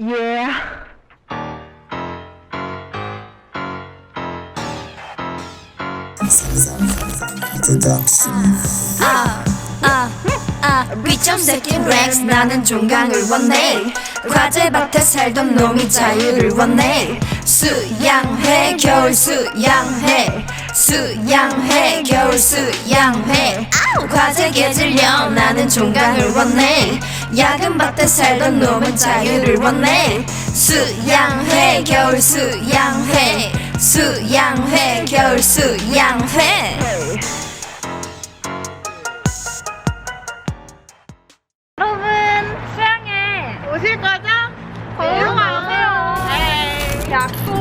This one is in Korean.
Yeah. 위점 새끼 렉스 나는 종강을 원해. 과제밭에 살던 놈이 자유를 원해. 수양회 겨울 수양회 수양회 겨울 수양회 과제 개질려 나는 종강을 원해 야근 밭에 살던 놈은 자유를 원해 수양회 겨울 수양회 수양회 겨울 수양회 여러분 수양에 오실 거죠? 공룡 오세요. 네. 약속